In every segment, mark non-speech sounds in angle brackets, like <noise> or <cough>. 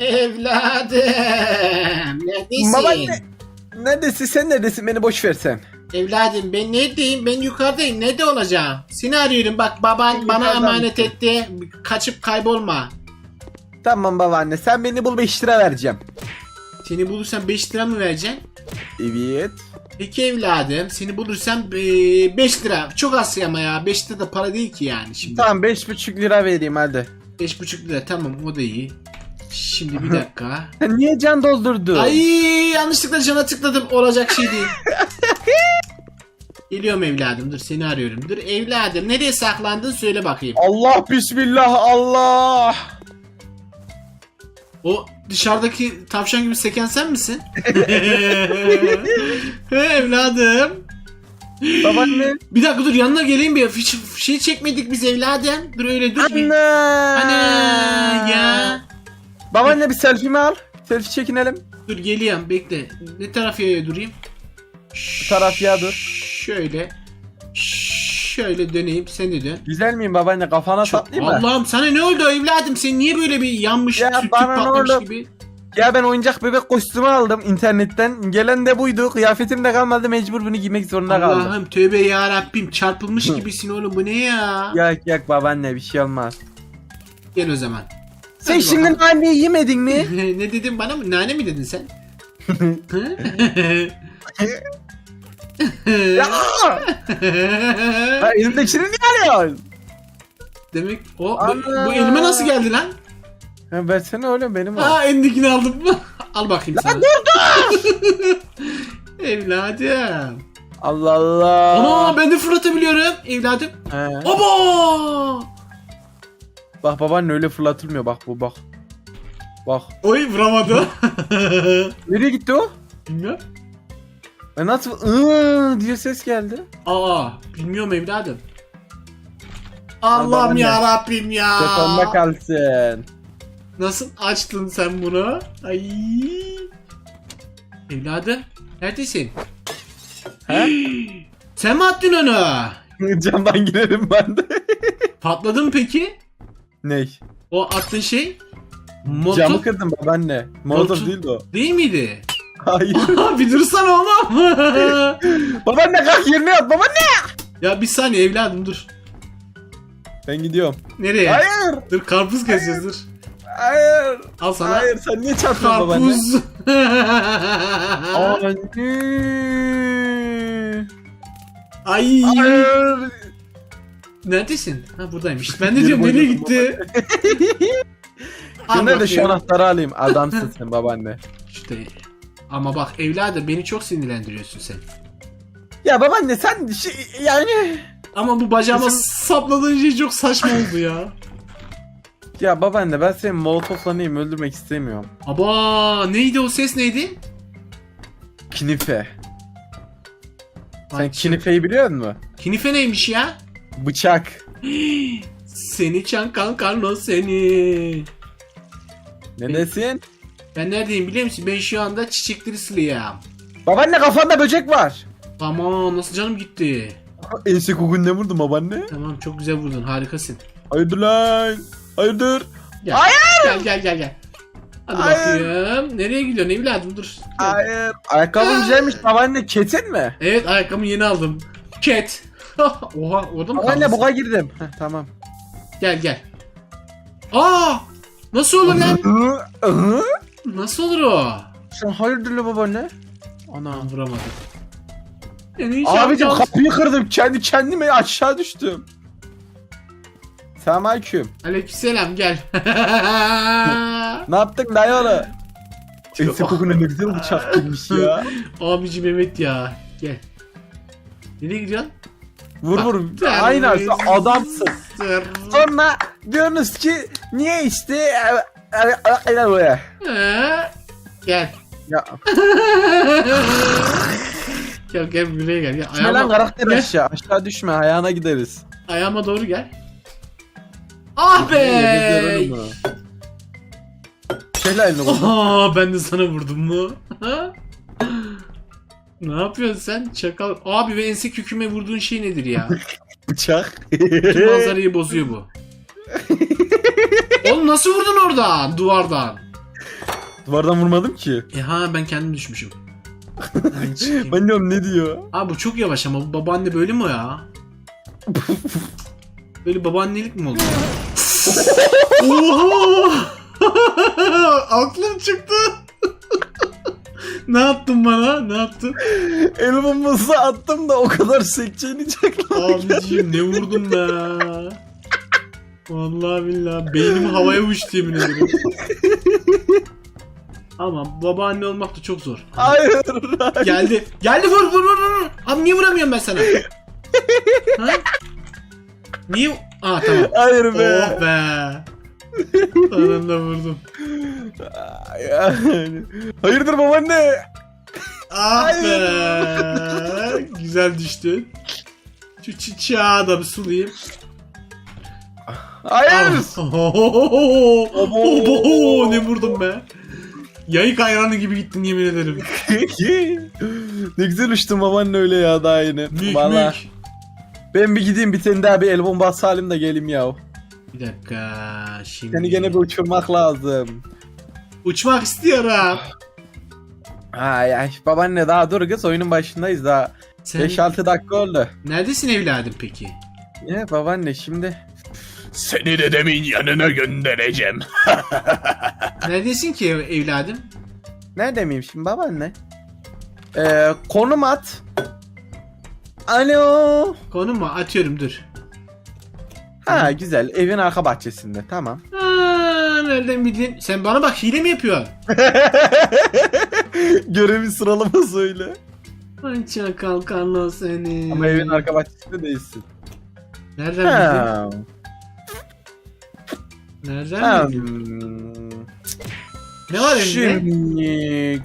Evladım. Neredesin? Babaanne. Neredesin sen neredesin beni boş ver sen. Evladım ben neredeyim? Ben yukarıdayım. Nerede olacağım? Seni arıyorum. Bak baban Sen bana yukarıdan emanet mısın? etti. Kaçıp kaybolma. Tamam babaanne sen beni bul 5 lira vereceğim. Seni bulursam 5 lira mı vereceksin? Evet. Peki evladım seni bulursam 5 lira. Çok az ama ya. 5 lira da para değil ki yani şimdi. Tamam 5,5 lira vereyim hadi. 5,5 lira tamam o da iyi. Şimdi bir <laughs> dakika. Niye can doldurdun? Ay yanlışlıkla cana tıkladım. Olacak şey değil. <laughs> Geliyorum evladım dur seni arıyorum. Dur evladım nereye saklandın söyle bakayım. Allah bismillah Allah. O dışarıdaki tavşan gibi seken sen misin? <laughs> He, evladım. Babaanne. Bir dakika dur yanına geleyim bir. Hiç şey çekmedik biz evladım. Dur öyle dur bir. Anne. Ana ya. Babaanne bir selfie'mi al. Selfie çekinelim. Dur geliyorum bekle. Ne taraf yaya durayım? Bu taraf ya dur. Şöyle. Şöyle döneyim sen de dön. Güzel miyim babaanne kafana Çok- tatlayayım mı? Allah'ım sana ne oldu evladım? Sen niye böyle bir yanmış Ya tüp bana ne patlamış oldu? gibi? Ya ben oyuncak bebek kostümü aldım internetten. Gelen de buydu. Kıyafetim de kalmadı. Mecbur bunu giymek zorunda kaldım. Allah'ım tövbe ya Rabbim çarpılmış gibisin oğlum bu ne ya? Yak yak babaanne bir şey olmaz. Gel o zaman. Sen Hadi şimdi bakalım. naneyi yemedin mi? <laughs> ne dedin bana mı? Nane mi dedin sen? ya! <laughs> Ha, elimdekini niye alıyorsun? Demek o bu, Ana. bu elime nasıl geldi lan? Ya versene oğlum benim o. Aa endikini aldım. <laughs> Al bakayım sana. Evladım. Allah Allah. Ana ben de fırlatabiliyorum evladım. He. Oba! Bak babaanne öyle fırlatılmıyor bak bu bak. Bak. Oy vuramadı. <laughs> Nereye gitti o? Bilmiyorum. E nasıl ıı diye ses geldi. Aa bilmiyorum evladım. Allah'ım babaanne. ya Rabbim ya. Telefonda kalsın. Nasıl açtın sen bunu? Ay. Evladım neredesin? He? sen mi attın onu? <laughs> Camdan girerim ben de. Patladı mı peki? Ney? O attığın şey? Motor Camı kırdım babaanne. Molotov Molotov- değil o. değil miydi? Hayır. <laughs> bir dursana oğlum. <laughs> babaanne kalk yerine yat babaanne. ya bir saniye evladım dur. Ben gidiyorum. Nereye? Hayır. Dur karpuz keseceğiz dur. Hayır. Al sana. Hayır sen niye çarpıyorsun babaanne? Karpuz. Anne. Ay. Hayır. Neredesin? Ha buradaymış. Ben <laughs> de diyorum nereye gitti? Al Şunları da şu bakayım. anahtarı alayım. Adamsın <laughs> sen babaanne. İşte. Ama bak evladım beni çok sinirlendiriyorsun sen. Ya babaanne sen şey, yani... Ama bu bacağıma sapladığın şey çok saçma oldu ya. <laughs> Ya babaanne ben seni molotoflanayım öldürmek istemiyorum. Aba neydi o ses neydi? Kinife. Sen Ay, kinifeyi biliyor musun? Kinife neymiş ya? Bıçak. Seni çankan Carlo seni. Ne desin? Ben neredeyim biliyor musun? Ben şu anda çiçekleri sılıyorum. Babaanne kafanda böcek var. Tamam nasıl canım gitti. Ense kokun ne vurdun babaanne? Tamam çok güzel vurdun harikasın. Hayırdır lan? Hayırdır? Gel. Hayır! Gel gel gel gel. Hadi Hayır. bakayım. Nereye gidiyorsun evladım dur. Hayır. Ayakkabın güzelmiş babaanne kesin mi? Evet ayakkabımı yeni aldım. Cat. <laughs> Oha orada mı Babaanne kaldın? buga girdim. Heh, tamam. Gel gel. Aa! Nasıl olur lan? Hı, hı. Nasıl olur o? Sen hayırdır lan babaanne? Ana. Aa, vuramadım. Yani hiç Abicim yapacağım- kapıyı kırdım. Kendi kendime aşağı düştüm. Selamünaleyküm. Aleykümselam gel. <laughs> Ne dayıoğlu? Çok- Ense kokuna ne güzel bıçak girmiş ya. <laughs> Abicim evet ya. Gel. Nereye gidiyorsun? Vur vur. Aynen sen adamsın. Sonra diyorsunuz ki niye işte Ee, Gel. ya <laughs> gel gel buraya gel. gel. düşme lan Ayağıma, karakter Gel. aşağı aşağı düşme ayağına gideriz. ayağıma doğru gel. Ah be! Yemin ederim ha. Şeyle elini koy. Aa, ben de sana vurdum mu? Ne yapıyorsun sen çakal? Abi ve ense küküme vurduğun şey nedir ya? <laughs> Bıçak. Bütün manzarayı bozuyor bu. Oğlum nasıl vurdun oradan? Duvardan. Duvardan vurmadım ki. E ha ben kendim düşmüşüm. Ben çıkayım. Ben diyorum ne diyor? Abi bu çok yavaş ama bu babaanne böyle mi o ya? Böyle babaannelik mi oldu? <laughs> Oha! <laughs> Aklım çıktı. Ne yaptın bana? Ne yaptın? El bombası attım da o kadar sekeceğini çektim. Abiciğim ne vurdun be? Vallahi billahi beynim havaya uçtu yemin ederim. Ama babaanne olmak da çok zor. Hayır. Geldi. Geldi vur vur vur vur. Abi niye vuramıyorum ben sana? ha? Niye? Aa tamam. Hayır be. Oh be. Anında vurdum. Hayırdır babaanne? Ah be. Güzel düştü. Şu çiçeği da bir sulayayım. Hayır. Obo, ne vurdum be. Yayık ayranı gibi gittin yemin ederim. ne güzel uçtun babaanne öyle ya daha yeni. Mük Valla. mük. Ben bir gideyim bir tane daha bir el bombası alayım da geleyim ya. Bir dakika şimdi. Seni gene bir uçurmak lazım. Uçmak istiyorum. Ay ay babaanne daha dur kız oyunun başındayız daha. Sen 5-6 dakika oldu. neredesin evladım peki? Ne babaanne şimdi? Seni dedemin yanına göndereceğim. <laughs> Neredesin ki ev- evladım? Nerede miyim şimdi babaanne? Ee, konum at. Alo. Konum mu? Atıyorum dur. Ha güzel evin arka bahçesinde tamam. Aa, nereden bildin? Sen bana bak hile mi yapıyorsun? <laughs> Görevin sıralaması öyle. Ay çakal Carlos seni. Ama evin arka bahçesinde değilsin. Nereden bildin? Ha. Nereden Ha. bildin? Ne var elinde? Şimdi.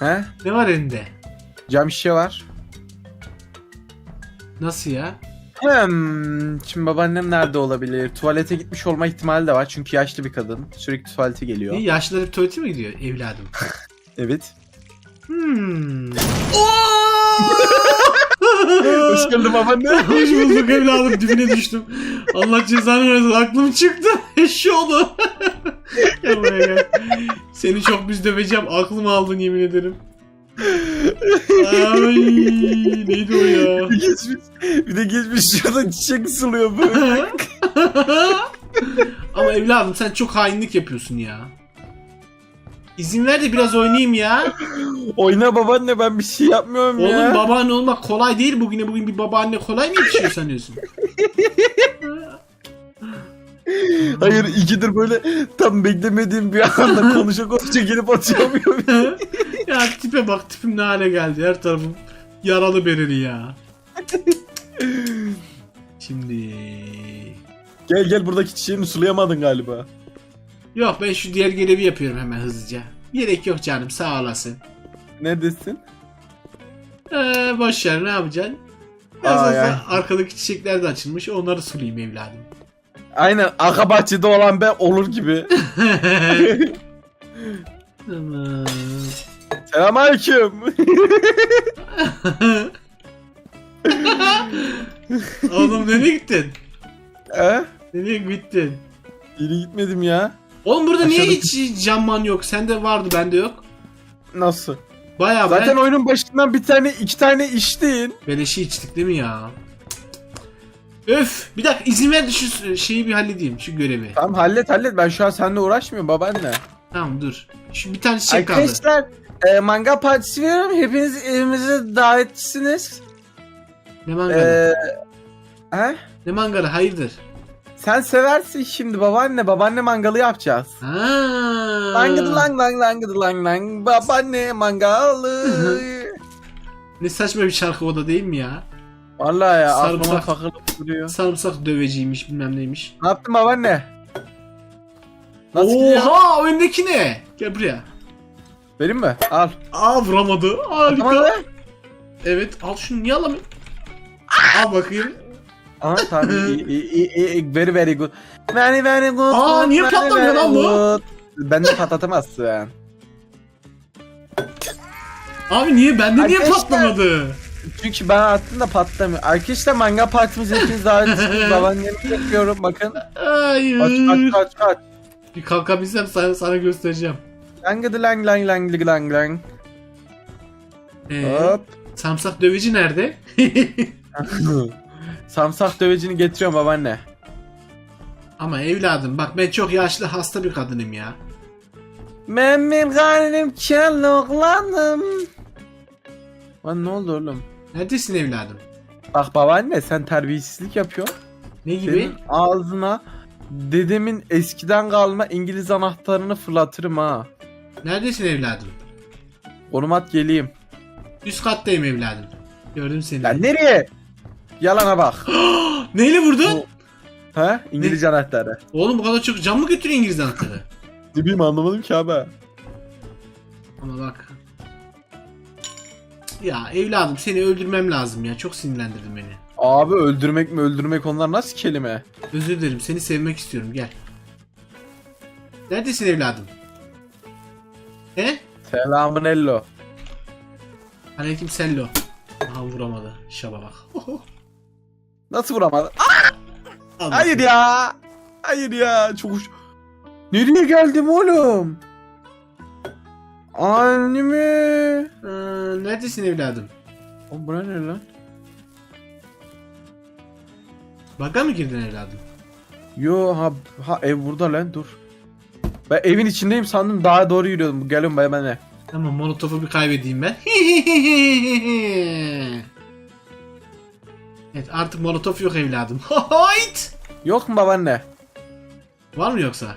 He? Ne var elinde? Cam şişe var. Nasıl ya? Hmm, şimdi babaannem nerede olabilir? Tuvalete gitmiş olma ihtimali de var çünkü yaşlı bir kadın. Sürekli tuvalete geliyor. Ne, yaşlılar hep tuvalete mi gidiyor evladım? <laughs> Evet. Hmm. <laughs> Hoş geldin babaanne. Hoş bulduk evladım dibine düştüm. Allah cezanı versin aklım çıktı. <laughs> Eşşoğlu. gel buraya gel. Seni çok biz döveceğim. Aklımı aldın yemin ederim. Ay neydi o ya? Bir geçmiş, bir de geçmiş şurada çiçek suluyor böyle. Ama evladım sen çok hainlik yapıyorsun ya. İzin ver de biraz oynayayım ya. Oyna babaanne ben bir şey yapmıyorum Oğlum ya. babaanne olmak kolay değil bugüne bugün bir babaanne kolay mı yetişiyor sanıyorsun? <laughs> Hayır ikidir böyle tam beklemediğim bir anda <laughs> konuşa konuşa gelip atıyorum. <laughs> ya tipe bak tipim ne hale geldi her tarafım yaralı bereli ya. Şimdi gel gel buradaki çiçeğini sulayamadın galiba. yok ben şu diğer görevi yapıyorum hemen hızlıca. Gerek yok canım sağ olasın. Neredesin? Ee, boş ver ne yapacaksın? Biraz olsa ay. arkadaki çiçekler de açılmış onları sulayayım evladım. Aynen arka bahçede olan ben olur gibi. Tamam. Selamünaleyküm. Oğlum nereye gittin? He? Nereye gittin? Yeni gitmedim ya. Oğlum burada niye Aşağıda- hiç camman yok? Sende vardı bende yok. Nasıl? Bayağı Zaten Zaten oyunun başından bir tane iki tane içtin. beleşi içtik değil mi ya? Öf bir dakika izin ver de şu şeyi bir halledeyim şu görevi. Tamam hallet hallet ben şu an seninle uğraşmıyorum babaanne. Tamam dur. Şu bir tane çiçek kaldı. Arkadaşlar e, manga partisi veriyorum. Hepiniz evimize davetlisiniz. Ne mangalı? E, he? Ne mangalı hayırdır? Sen seversin şimdi babaanne. Babaanne mangalı yapacağız. Ha. Langıdı lang lang langıdı lang lang. Babaanne mangalı. <laughs> Ne saçma bir şarkı o da değil mi ya? Vallahi ya aklıma Sarımsak. takılıp duruyor. Sarımsak döveciymiş bilmem neymiş. Ne yaptın babaanne? Nasıl gidiyor? Oha öndeki ne? Gel buraya. Vereyim mi? Al. Aa vuramadı. Harika. Tamam. Evet al şunu niye alamıyorum? Al bakayım. Aha tamam iyi, iyi, iyi, iyi, very very good. Very very good. Aa, niye very, patlamıyor very lan bu? good. Ben de patlatamazsın. Abi niye bende niye Arkadaşlar- patlamadı? Çünkü ben attım da patlamıyor. Arkadaşlar manga partimize hepiniz davetlisiniz. <laughs> Babaannemi yapıyorum bakın. Hayır. Aç aç aç aç. Bir kalkabilsem sana, sana göstereceğim. Langıdı lang lang lang lang lang. Ee, Hop. Samsak döveci nerede? <laughs> Samsak dövecini getiriyorum babaanne. Ama evladım bak ben çok yaşlı hasta bir kadınım ya. Ben bir karnım çalıkladım. Lan ne oldu oğlum? Neredesin evladım? Bak babaanne sen terbiyesizlik yapıyorsun. Ne gibi? Senin ağzına dedemin eskiden kalma İngiliz anahtarını fırlatırım ha. Neredesin evladım? Konum at geleyim. Üst kattayım evladım. Gördüm seni. Ya nereye? Yalana bak. <gasps> Neyle vurdun? O- ha? İngiliz anahtarı. Oğlum bu kadar çok cam mı götürüyor İngiliz anahtarı? <laughs> Dibim anlamadım ki abi. Ama bak. Ya evladım seni öldürmem lazım ya. Çok sinirlendirdin beni. Abi öldürmek mi öldürmek onlar nasıl kelime? Özür dilerim. Seni sevmek istiyorum. Gel. Neredesin evladım? He? Selamun ello. Aleyküm sello. Aha vuramadı. Şaba bak. Nasıl vuramadın? Allah. Hayır ya. Hayır ya. Çok uç- Nereye geldim oğlum? Annemi. Ee, neredesin evladım? Oğlum bura ne lan? Baka mı girdin evladım? Yo ha, ha ev burada lan dur. Ben evin içindeyim sandım daha doğru yürüyordum. Gelin bana. Tamam molotofu bir kaybedeyim ben. <laughs> evet artık molotof yok evladım. <laughs> Hayt! Yok mu babaanne? Var mı yoksa?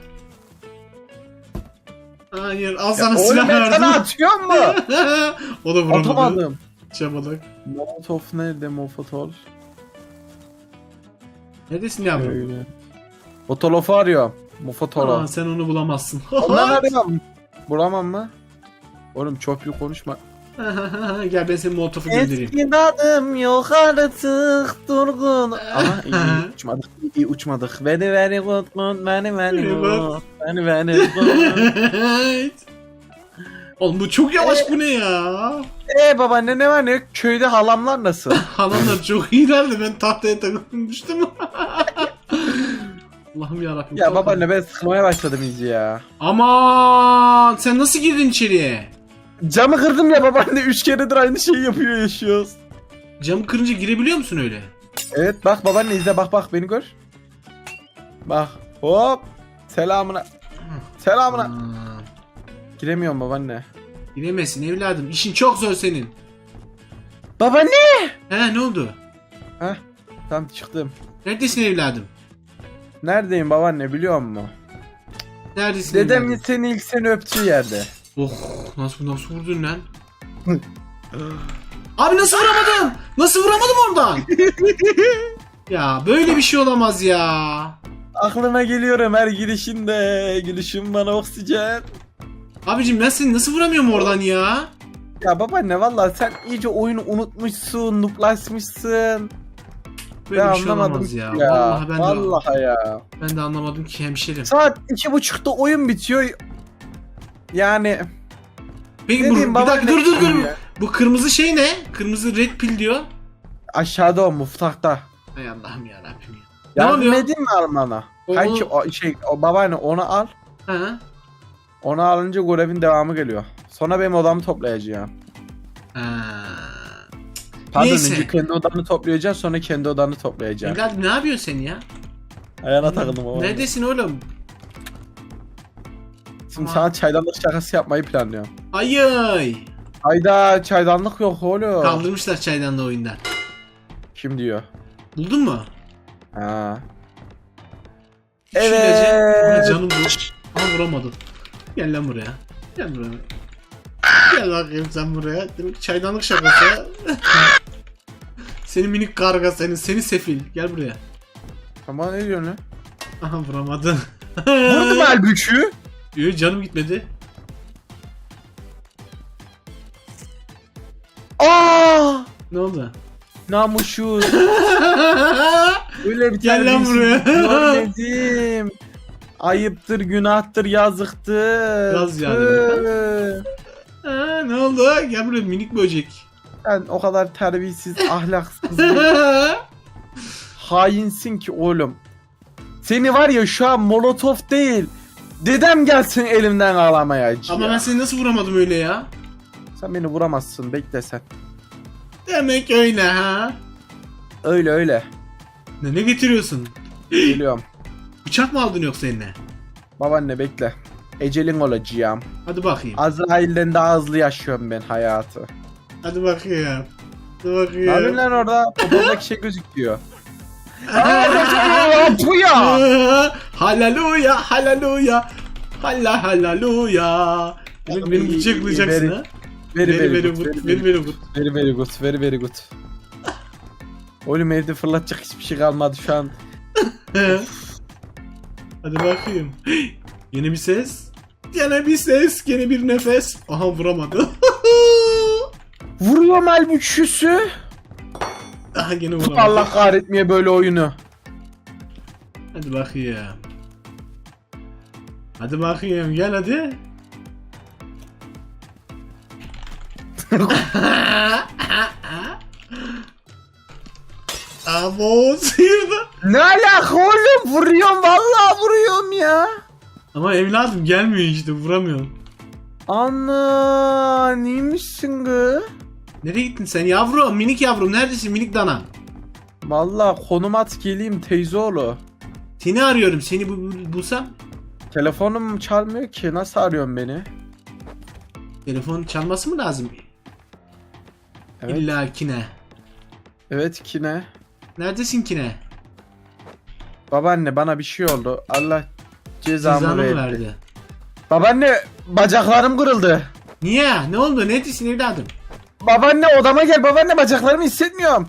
Hayır al sana oğlum silah verdim. atıyor mu? <laughs> o da vuramadı. Atamadım. Çabalık. Molotov nerede Mofotol? Neredesin yavrum? Motolof'u arıyorum. Aa, Mofotolo. sen onu bulamazsın. <laughs> Ondan arıyorum. Bulamam mı? Oğlum çok büyük konuşma. <laughs> Gel ben senin molotofu göndereyim. Eski dadım yok artık durgun. <laughs> Ama iyi, uçmadık. iyi, uçmadık. Beni beni kut kut beni beni kut. Beni beni kut. Oğlum bu çok yavaş bu ne ya? Eee babaanne ne var ne yok? Köyde halamlar nasıl? <laughs> Halanlar çok iyilerdi ben tahtaya takıldım düştüm. Allah'ım yarabbim. ya babaanne ben sıkılmaya başladım iyice ya. Aman sen nasıl girdin içeriye? Camı kırdım ya babaanne. Üç keredir aynı şeyi yapıyor yaşıyoruz. Camı kırınca girebiliyor musun öyle? Evet bak babaanne izle bak bak beni gör. Bak hop. Selamına. Selamına. Aa, Giremiyorum babaanne. giremezsin evladım. İşin çok zor senin. Babaanne. He ne oldu? Heh tamam çıktım. Neredesin evladım? Neredeyim babaanne biliyor musun? Neredesin Dedem evladım? seni ilk seni öptüğü yerde. Oh nasıl nasıl vurdun lan? Abi nasıl vuramadım? Nasıl vuramadım oradan? <laughs> ya böyle bir şey olamaz ya. Aklıma geliyorum her girişinde. Gülüşüm bana oksijen. Abicim ben seni nasıl vuramıyorum oradan ya? Ya babaanne vallahi sen iyice oyunu unutmuşsun, nuplaşmışsın. Böyle ben bir şey anlamadım olamaz ya. ya. Vallahi ben de, Vallahi ya. ben de anlamadım ki hemşerim. Saat iki buçukta oyun bitiyor. Yani Peki ne bu, diyeyim bir dakika dur dur dur. ya? Bu kırmızı şey ne? Kırmızı red pill diyor. Aşağıda o muftakta. Hay Allah'ım ya Rabbim ya. Ne Yardım oluyor? edeyim mi almana? O- Kanki o şey o babaanne onu al. Ha? Onu alınca görevin devamı geliyor. Sonra benim odamı toplayacağım. Ha. Pardon Neyse. önce kendi odanı toplayacaksın sonra kendi odanı toplayacaksın. Evladım ne yapıyorsun sen ya? Ayağına takıldım ama. Neredesin oğlum? Şimdi Ama- sana çaydanlık şakası yapmayı planlıyorum. Ayy. Hayda çaydanlık yok oğlum. Kaldırmışlar çaydan da oyundan. Kim diyor? Buldun mu? Ha. Evet. Ha, canım bu. Ama vuramadım. Gel lan buraya. Gel buraya. Gel bakayım sen buraya. Demek çaydanlık şakası. seni minik karga senin. Seni sefil. Gel buraya. Ama ne diyorsun lan? Aha vuramadın. Vurdum halbuki. Yok canım gitmedi. Aa! Ne oldu? Namussuz. <laughs> Öyle bir Gel lan buraya. Görmedim. Ayıptır, günahtır, yazıktır. Yaz yani. Ha, ne oldu? Gel buraya minik böcek. Sen o kadar terbiyesiz, ahlaksız, <laughs> hainsin ki oğlum. Seni var ya şu an molotof değil. Dedem gelsin elimden ağlamaya. Ama ben seni nasıl vuramadım öyle ya? Sen beni vuramazsın bekle sen. Demek öyle ha. Öyle öyle. Ne, ne getiriyorsun? Geliyorum. <gasps> Bıçak mı aldın yoksa eline? Babaanne bekle. Ecelin olacağım. Hadi bakayım. Azrail'den daha hızlı yaşıyorum ben hayatı. Hadi bakayım. Hadi Ne yapıyorsun bakayım. lan orada? Popondaki şey gözüküyor. <laughs> Aa, bu ya. Haleluya, haleluya. Halla haleluya. Demek beni bıçaklayacaksın Very- ha? Very very very good. Very very good. very very good. Very very good. Oğlum evde fırlatacak hiçbir şey kalmadı şu an. Hadi bakayım. <gasps> Yeni bir ses. Yine bir ses, yine bir nefes. Aha vuramadı. <laughs> Vuruyorum halbuki Aha yine vuramadı. Allah kahretmeye böyle oyunu. Hadi bakayım. Hadi bakayım gel hadi. <laughs> Abo sıyırdı. Ne alaka oğlum? Vuruyorum vallahi vuruyorum ya. Ama evladım gelmiyor işte vuramıyorum. Ana neymişsin gı? Nereye gittin sen yavrum minik yavrum neredesin minik dana? Vallahi konum at geleyim teyzeoğlu. Seni arıyorum seni bu, bu- bulsam. Telefonum çalmıyor ki nasıl arıyorsun beni? Telefon çalması mı lazım? Evet. İlla ki ne? Evet ki ne? Neredesin ki ne? Babaanne bana bir şey oldu. Allah cezamı, Cezanı mı verdi. verdi? Babaanne bacaklarım kırıldı. Niye? Ne oldu? Neredesin evladım? Babaanne odama gel babaanne bacaklarımı hissetmiyorum.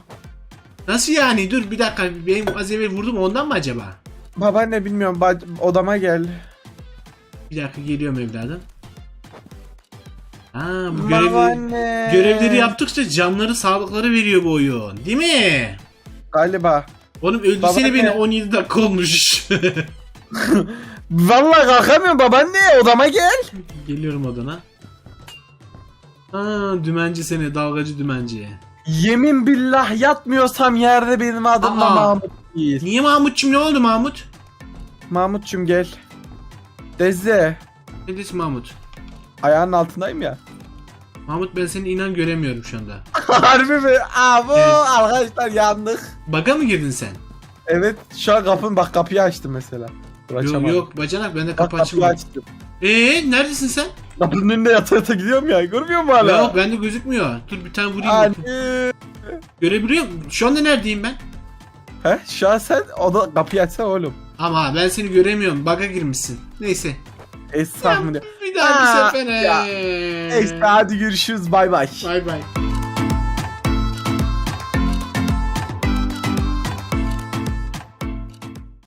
Nasıl yani? Dur bir dakika. Benim az evvel vurdum ondan mı acaba? Babaanne bilmiyorum bac- odama gel. Bir dakika geliyorum evladım. Ha bu görevleri, Babaanne. görevleri yaptıkça canları sağlıkları veriyor bu oyun. Değil mi? Galiba. Oğlum öldürsene Babaanne. beni 17 dakika olmuş. Vallahi kalkamıyorum babaanne odama gel. Geliyorum odana. Aa dümenci seni dalgacı dümenci. Yemin billah yatmıyorsam yerde benim adım da Aa. Mahmut değil. Niye Mahmutçum ne oldu Mahmut? Mahmutçum gel. Deze. Neredesin Mahmut? Ayağının altındayım ya. Mahmut ben seni inan göremiyorum şu anda. <laughs> Harbi mi? Aa bu Evet. arkadaşlar yandık. Baga mı girdin sen? Evet şu an kapın bak kapıyı açtım mesela. Dur, Yok açamadım. yok bacanak bende Bak kapı kapıyı açılmadı. açtım. Eee neredesin sen? Kapının önünde yata yata gidiyorum ya. Görmüyor musun hala? Yok bende gözükmüyor. Dur bir tane vurayım. Hani. Görebiliyor musun? Şu anda neredeyim ben? He şu an sen o da kapıyı açsana oğlum. Ama ben seni göremiyorum. Baga girmişsin. Neyse. Mı diyor. Bir daha bir sefere. ya. Neyse hadi görüşürüz bay bay. Bay bay.